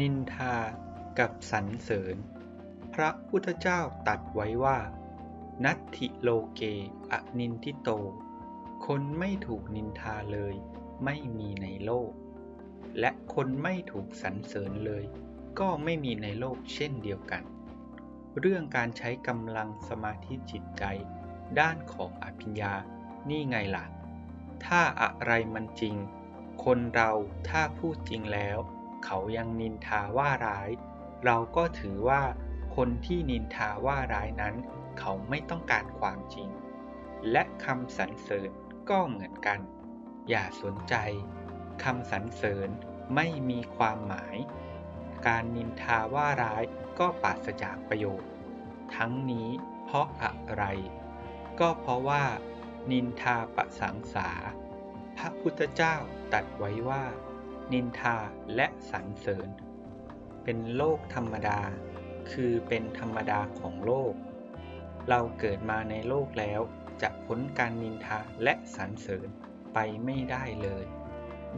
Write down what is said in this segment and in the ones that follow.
นินทากับสรรเสริญ พระพุทธเจ้าตรัสไว้ว่า นัตถิโลเกอนินทิโต คนไม่ถูกนินทาเลยไม่มีในโลก และคนไม่ถูกสรรเสริญเลย ก็ไม่มีในโลกเช่นเดียวกัน เรื่องการใช้กำลังสมาธิจิตใจ ด้านของอภิญญา นี่ไงล่ะ ถ้าอะไรมันจริง คนเราถ้าพูดจริงแล้ว เขายังนินทาว่าร้าย เราก็ถือว่าคนที่นินทาว่าร้ายนั้น เขาไม่ต้องการความจริง และคำสรรเสริญก็เหมือนกัน อย่าสนใจคำสรรเสริญไม่มีความหมาย การนินทาว่าร้ายก็ปราศจากประโยชน์ ทั้งนี้เพราะอะไร ก็เพราะว่า นินทาประสังสา พระพุทธเจ้าตรัสไว้ว่า นินทาและสรรเสริญ เป็นโลกธรรมดา คือเป็นธรรมดาของโลก เราเกิดมาในโลกแล้วจะพ้นการนินทาและสรรเสริญไปไม่ได้เลย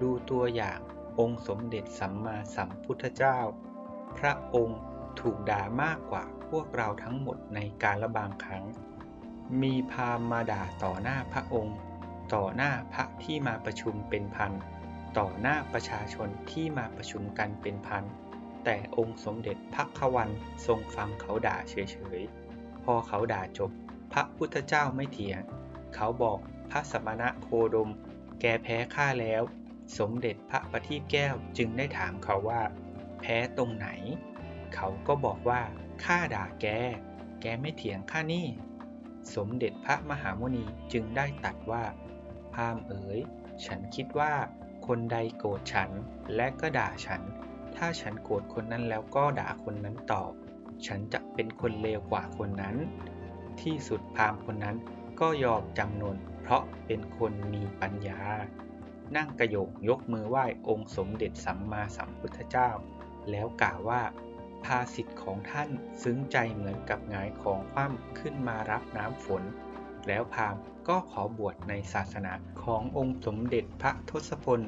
ดูตัวอย่างองค์สมเด็จสัมมาสัมพุทธเจ้า พระองค์ถูกด่ามากกว่าพวกเราทั้งหมดในการละบางครั้ง มีพามมาด่าต่อหน้าพระองค์ ต่อหน้าพระที่มาประชุมเป็นพัน ต่อหน้าประชาชนที่มาประชุมกันเป็นพัน แต่องค์สมเด็จพระควันทรงฟังเขาด่าเฉยๆ พอเขาด่าจบ พระพุทธเจ้าไม่เถียง เขาบอกพระสมณะโคดม แกแพ้ข้าแล้ว สมเด็จพระประทีปแก้วจึงได้ถามเขาว่า แพ้ตรงไหน เขาก็บอกว่าข้าด่าแก แกไม่เถียงข้านี่ สมเด็จพระมหามุนีจึงได้ตัดว่าพราหมณ์เอ๋ย ฉันคิดว่า คนใดโกรธฉัน และก็ด่าฉัน ถ้าฉันโกรธคนนั้นแล้วก็ด่าคนนั้นตอบ ฉันจะเป็นคนเลวกว่าคนนั้น ที่สุดพราหมณ์คนนั้นก็ยอมจำนนเพราะเป็นคนมีปัญญา นั่งกระโยกยกมือไหว้องค์สมเด็จสัมมาสัมพุทธเจ้า แล้วกล่าวว่า ภาสิทธิ์ของท่านซึ้งใจเหมือนกับหงายของคว่ำขึ้นมารับน้ำฝน แล้วพราหมณ์ก็ขอบวชในศาสนาขององค์สมเด็จพระทศพล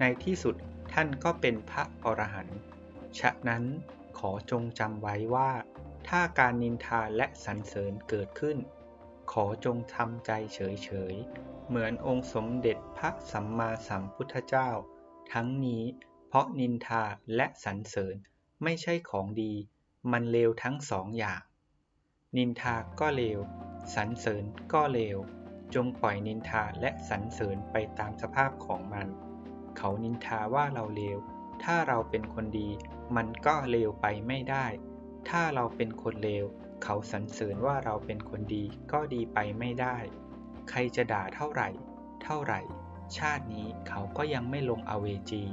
ในที่สุดท่านก็เป็นพระอรหันต์ฉะนั้นขอจงจำไว้ว่า ถ้าการนินทาและสรรเสริญเกิดขึ้น ขอจงทำใจเฉยๆ เหมือนองค์สมเด็จพระสัมมาสัมพุทธเจ้า ทั้งนี้เพราะนินทาและสรรเสริญไม่ใช่ของดี มันเลวทั้งสองอย่าง นินทาก็เลว สรรเสริญก็เลว จงปล่อยนินทาและสรรเสริญไปตามสภาพของมัน เขานินทาว่าเราเลว ถ้าเราเป็นคนดี มันก็เลวไปไม่ได้ ถ้าเราเป็นคนเลว เขาสรรเสริญว่าเราเป็นคนดีก็ดีไปไม่ได้ ใครจะด่าเท่าไหร่ เท่าไหร่ ชาตินี้เขาก็ยังไม่ลงอเวจี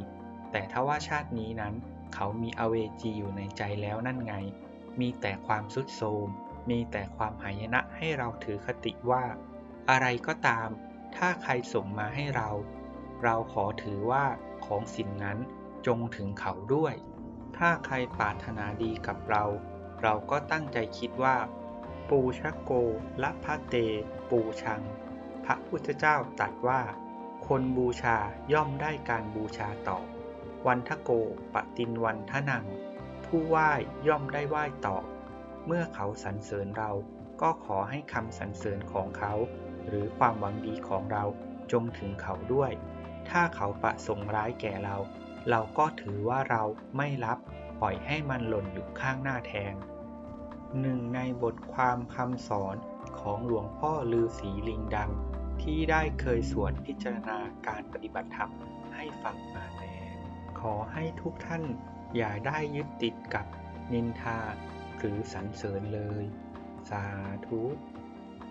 แต่ถ้าว่าชาตินี้นั้น เขามีอเวจีอยู่ในใจแล้วนั่นไง มีแต่ความสุดโทม มีแต่ความหายนะให้เราถือคติว่า อะไรก็ตาม ถ้าใครส่งมาให้เรา เราขอถือว่าของสิ่งนั้นจงถึงเขาด้วย ถ้าใครปรารถนาดีกับเรา เราก็ตั้งใจคิดว่า ปูชะโกละพะเต ปูชัง พระพุทธเจ้าตรัสว่า คนบูชาย่อมได้การบูชาตอบวันทโกปตินวันทนัง ผู้ไหว้ย่อมได้ไหว้ตอบ เมื่อเขาสรรเสริญเรา ก็ขอให้คำสรรเสริญของเขา หรือความหวังดีของเราจงถึงเขาด้วย ถ้าเขาประสงค์ร้ายแก่เรา เราก็ถือว่าเราไม่รับ ปล่อยให้มันหล่นอยู่ข้างหน้าแทนหนึ่งในบทความคำสอนของหลวงพ่อลือศีลิงดำที่ได้เคยสวดพิจารณาการปฏิบัติธรรมให้ฟังมาแล้วขอให้ทุกท่านอย่าได้ยึดติดกับนินทา หรือสรรเสริญเลย สาธุ